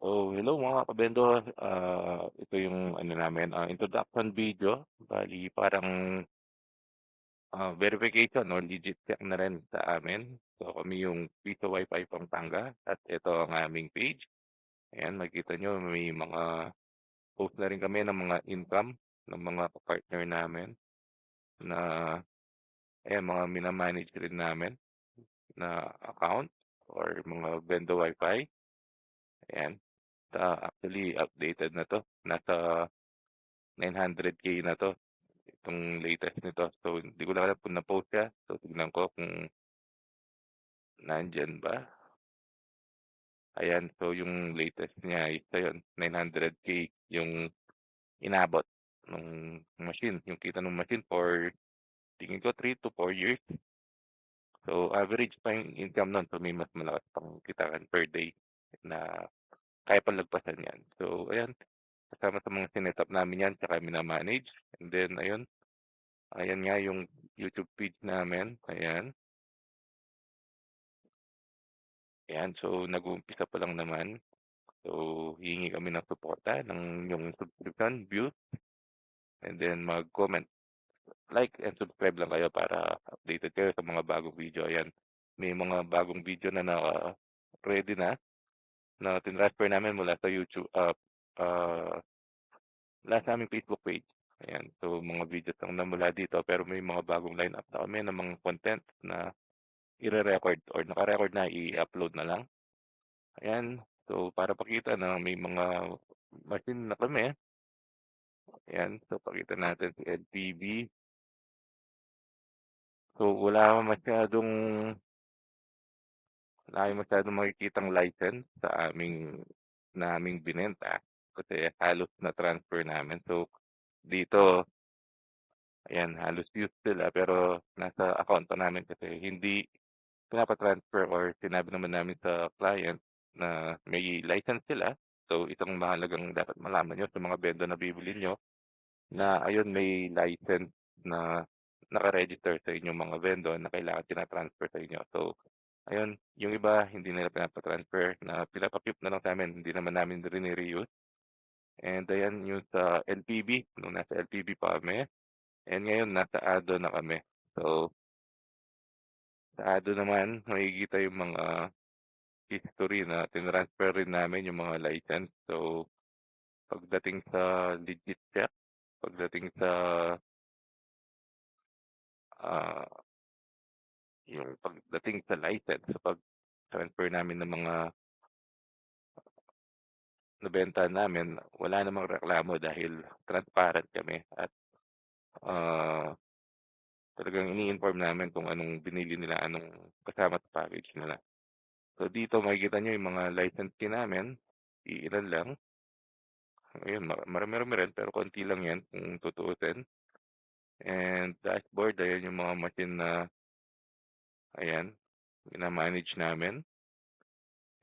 Oh, hello mga ka-vendor. Ah, ito yung ano namin, ah, introduction video. Bale parang ah, verification or legit check na rin sa amin. So kami yung Piso Wi-Fi Pampanga at ito ang aming page. Ayan, makikita nyo may mga post na rin kami ng mga income ng mga partner namin na ayan, mga minamanage rin namin na account or mga vendor Wi-Fi. Ayan. Ah, actually updated na 'to. Nasa 900K na 'to, itong latest nito. So hindi ko lang alam kung na-post siya. So tignan ko kung nandiyan ba. Ayan, so yung latest niya is ayun, 900K yung inabot nung machine, yung kita nung machine for tingin ko 3 to 4 years. So average pa yung income nun. So may mas malakas pang kitaan per day na kaya pang lagpasan 'yan. So ayan, kasama sa mga sinet-up namin 'yan tsaka mina-manage. And then ayun, ayan nga yung YouTube page namin, ayan. Ayan, so nag-uumpisa pa lang naman. So hihingi kami ng suporta ng yung subscription, views, and then mag-comment. Like and subscribe lang kayo para updated kayo sa mga bagong video. Ayan, may mga bagong video na naka-ready na na tinransfer namin mula sa YouTube, ah, ah, mula sa aming Facebook page. Ayan, so mga videos lang na mula dito pero may mga bagong line-up na kami ng mga content na ire-record or naka-record na, i-upload na lang. Ayan, so para pakita na may mga machine na kami. Ayan, so pakita natin si LTV. So wala masyadong wala kayong masyadong makikitang license sa aming na aming binenta kasi halos na-transfer namin. So dito ayan, halos used sila pero nasa account namin kasi hindi pinapa-transfer or sinabi naman namin sa client na may license sila. So isang mahalagang dapat malaman niyo sa mga vendor na bibili niyo na ayun may license na naka-register sa inyong mga vendor na kailangan tina-transfer sa inyo. So ayun, yung iba hindi nila pinapa-transfer na pinapa-keep na lang sa'min, hindi naman namin rine-reuse. And ayan yung sa LPB, nung nasa LPB pa kami. And ngayon nasa ADO na kami. So sa ADO naman makikita yung mga history na tinransfer rin namin yung mga license. So pagdating sa legit check, pagdating sa ah, yung pagdating sa license, sa pag-transfer namin ng mga nabenta namin, wala namang reklamo dahil transparent kami at ah, talagang ini-inform namin kung anong binili nila, anong kasama sa package nila. So dito makikita niyo yung mga license namin, iilan lang. Ayun, ma marami-rami rin pero konti lang 'yan kung tutuusin. And dashboard, ayan yung mga machine na ayan, mina-manage namin.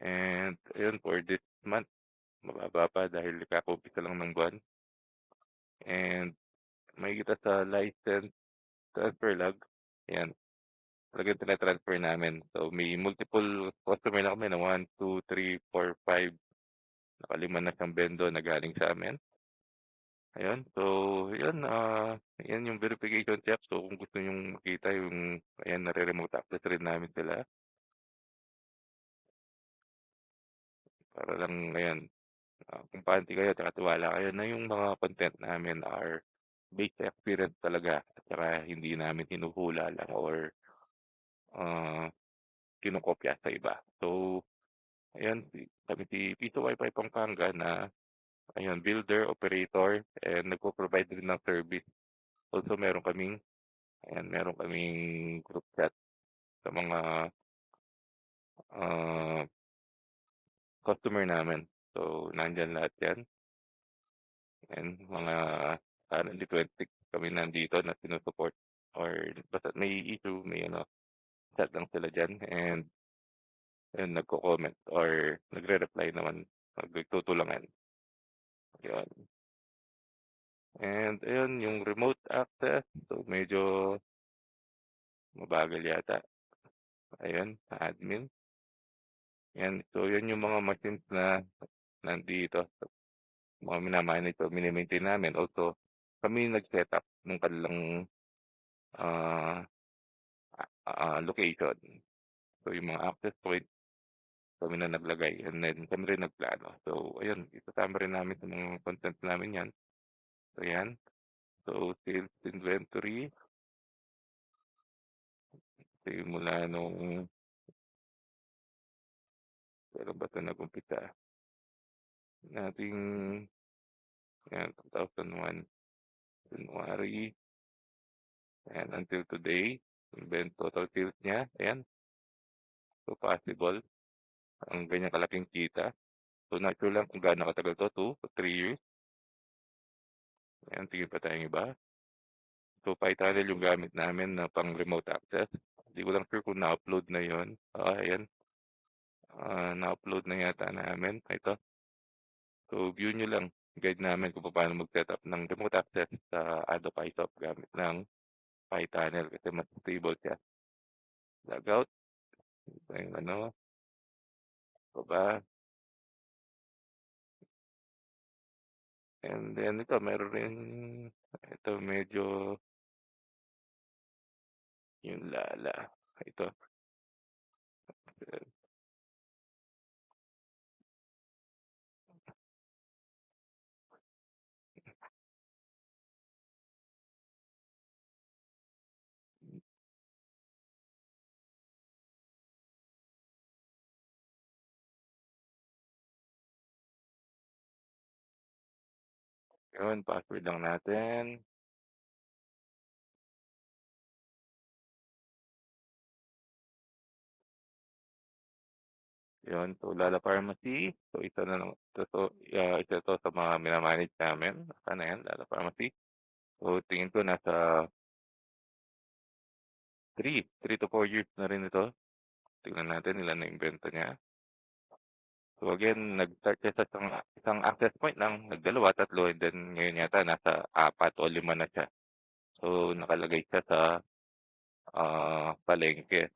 And ayun for this month, mababa pa dahil kaka-umpisa lang ng buwan. And makikita sa license transfer log, ayan, talagang tina-transfer namin. So may multiple customer na kami na 1, 2, 3, 4, 5, naka-5 na siyang vendor na galing sa amin. Ayun, so yun, ah, yan yung verification check. So kung gusto niyong makita yung ayan, nare-remote access rin namin sila. Para lang ayan, ah, kumpante kayo tsaka tiwala kayo na yung mga content namin are based sa experience talaga at saka hindi namin hinuhula lang or ah, kinokopya sa iba. So ayan, kami si Piso Wi-Fi Pampanga na ayun, builder, operator, and nagpo-provide din ng service. Also meron kaming ayan, meron kaming group chat sa mga ah, customer namin. So nandiyan lahat 'yan. And mga currently 26 kami nandito na sinu-support or basta't may issue, may ano, chat lang sila diyan and ayun, nagko-comment or nagre-reply naman, nagtutulungan. Yun. And ayun, yung remote access, so medyo mabagal yata. Ayan, sa admin. Yan, so yun yung mga machines na nandito. Mga mina-manage o mini-maintain namin also kami yung nag-setup nung kanilang, ah, ah, location. So, yung mga access point kami na naglagay and then kami rin nagplano. So, ayun isasama rin namin sa mga content namin 'yan. So, 'yan. So, sales inventory. Simula nung kailan ba 'to nag-umpisa? Nating yan 2001, January. Ayan, until today, ben total sales niya, ayan. So, possible ang ganyan kalaking kita. So, not sure lang kung gaano katagal 'to, 2 to 3 years. Ayan, tingin pa tayong iba. So, PyTunnel yung gamit namin na pang remote access. Hindi ko lang sure kung na-upload na 'yon. Oo, ayan. Ah, na-upload na yata namin, ito. So, view niyo lang, guide namin kung papaano mag-setup ng remote access sa Ado PyTop gamit ng PyTunnel kasi mas stable siya. Logout. Ito yung ano. Baba. And then ito meron rin ito medyo yung Lala, ito. Yun, password lang natin. Yun, so Lala Pharmacy. So, isa na ito 'to, ah, isa 'to sa mga mina-manage namin. Nasaan na 'yan, Lala Pharmacy. So, tingin ko nasa 3, 3 to 4 years na rin ito. Tingnan natin ilan na benta niya. So, again, nag-start siya sa isang isang access point lang, nagdalawa, tatlo, and then ngayon yata nasa 4 o 5 na siya. So, nakalagay siya sa, ah, palengke.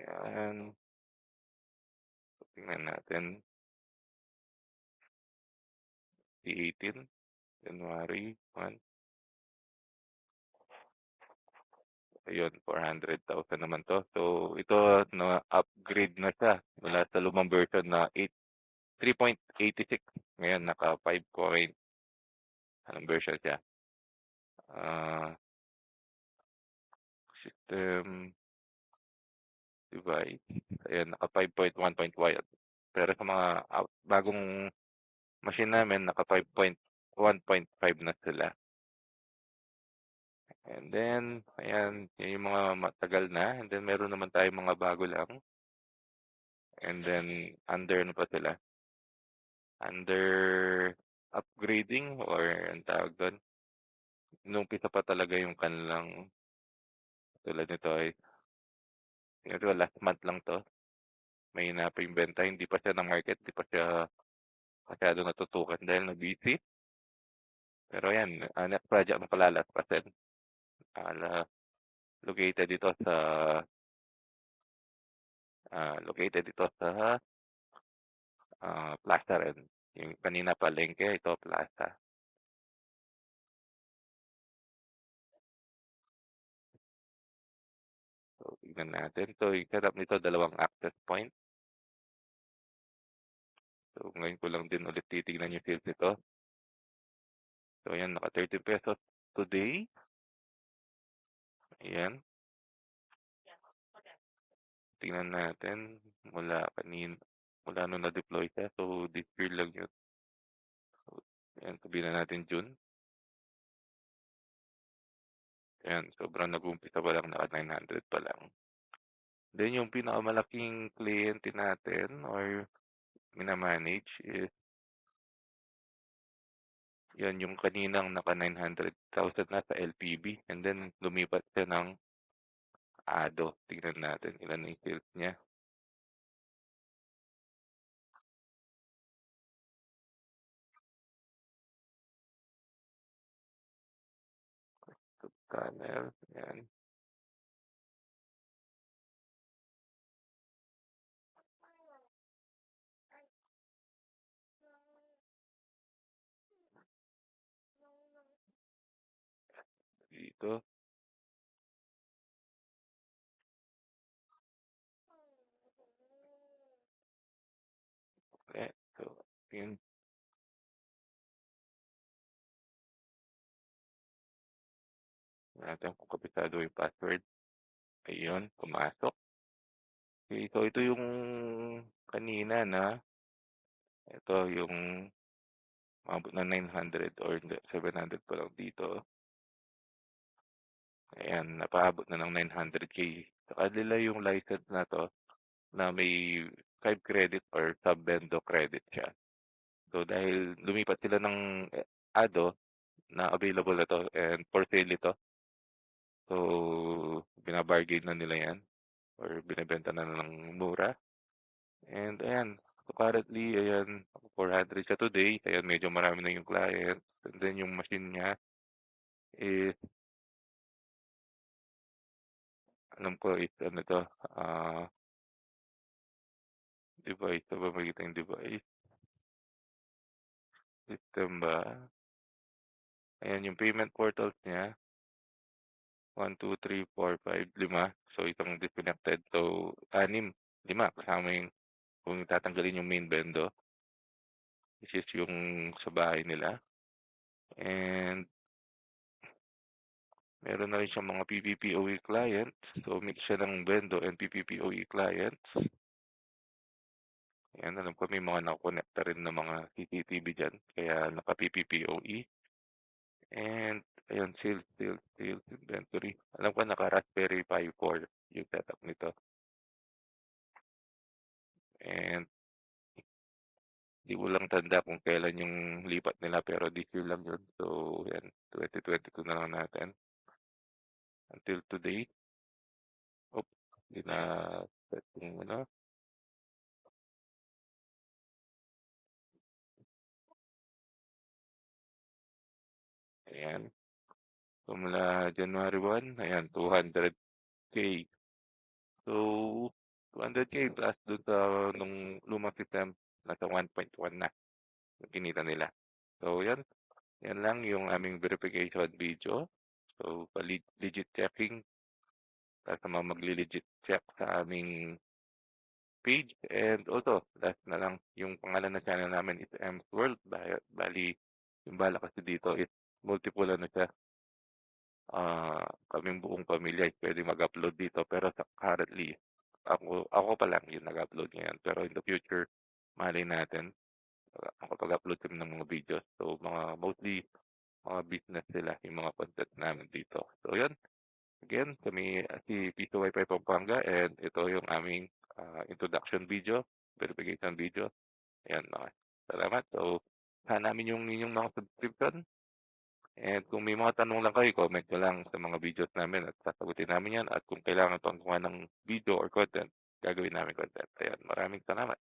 Ayan. Tingnan natin. P18, January 1. Ayun, 400,000 naman 'to. So, ito na-upgrade na siya mula sa lumang version na 8 3.86 ngayon naka 5 coin. Anong version siya? Ah system device, ayan naka 5.1.1. Pero sa mga bagong machine namin naka 5.1.5 na sila. And then, ayan, yan yung mga matagal na and then meron naman tayong mga bago lang. And then under ano pa sila? Under upgrading or anong tawag dun? Inuumpisa pa talaga yung kanilang tulad nito ay ito last month lang 'to. Mahina pa yung benta, hindi pa siya na-market, hindi pa siya masyadong natutukan dahil na-busy. Pero ayan, ah, next project na palalaspasin. Ala located dito sa ah, located dito sa ah, plaza rin. Yung kanina palengke, ito plaza. So, tignan natin. So, yung setup nito dalawang access point. So, ngayon ko lang din ulit titignan yung sales nito. So, ayan naka 13 pesos today. Ayan. Tingnan natin mula kanin mula nung na-deploy siya. So, this year lang yun. So, ayan sabihin na natin June. Ayan, sobrang nag-uumpisa pa lang naka 900 pa lang. Then yung pinakamalaking kliyente natin or mina-manage is yan yung kaninang naka 900,000 na sa LPB and then lumipat siya ng Ado. Tignan natin ilan na yung sales niya. Tunnel, yan. Dito. Eto, yun. Tingnan natin kung kabisado yung password. Ayun, pumasok. Okey, so ito yung kanina na ito yung umabot ng 900 or hindi, 700 pa lang dito. Ayan, napaabot na ng 900K. Sa kanila yung license na 'to na may 5 credit or sub-bendo credit siya. So, dahil lumipat sila ng e Ado na available na 'to and for sale ito. So, bina-bargain na nila 'yan or binebenta na ng mura. And ayan, so currently ayan, 400 siya today, ayan medyo marami na yung client and then yung machine niya is alam ko is ano 'to, ah device, saan ba makikita yung device? System ba? Ayan yung payment portals niya. 1, 2, 3, 4, 5, 5. So, itong disconnected. So, 6, 5 kasama yung kung tatanggalin yung main bendo. Which is yung sa bahay nila. And meron na rin siyang mga PPPoE clients. So, mix siya ng bendo and PPPoE clients. Ayan, alam ko may mga nakakonekta rin na mga CCTV diyan kaya naka-PPPoE. And ayun, sales, sales, sales, inventory. Alam ko naka-Raspberry Pi 4 yung setup nito. And Di ko lang tanda kung kailan yung lipat nila pero this year lang yun. So, yan, 2022 na lang natin. Until today. Oop, hindi na-set yung ano. Ayan. So, mula January 1, ayan, 200K. So, 200K plus dun sa nung lumang system, nasa 1.1 na kinita nila. So, yan. Yan lang yung aming verification video. So, pa-le legit checking. Para sa mga magle-legit check sa aming page. And also, last na lang, yung pangalan ng channel namin is M's World. Ba bali, yung balak kasi dito is multiple ano siya. Ah, kaming buong pamilya is puwedeng mag-upload dito. Pero sa currently, ako ako pa lang yung nag-upload ngayon. Pero in the future, malay natin, makapag-upload kami ng mga videos. So, mga mostly mga business sila, yung mga content namin dito. So, yun. Again, kami si Piso Wi-Fi Pampanga and ito yung aming ah, introduction video, verification video. Ayan, okey. Salamat. So, unahan namin yung inyong mga subscription. And kung may mga tanong lang kayo, comment niyo lang sa mga videos namin at sasagutin namin yan. At kung kailangan pang gumawa ng video or content, gagawin namin content. Ayan, maraming salamat.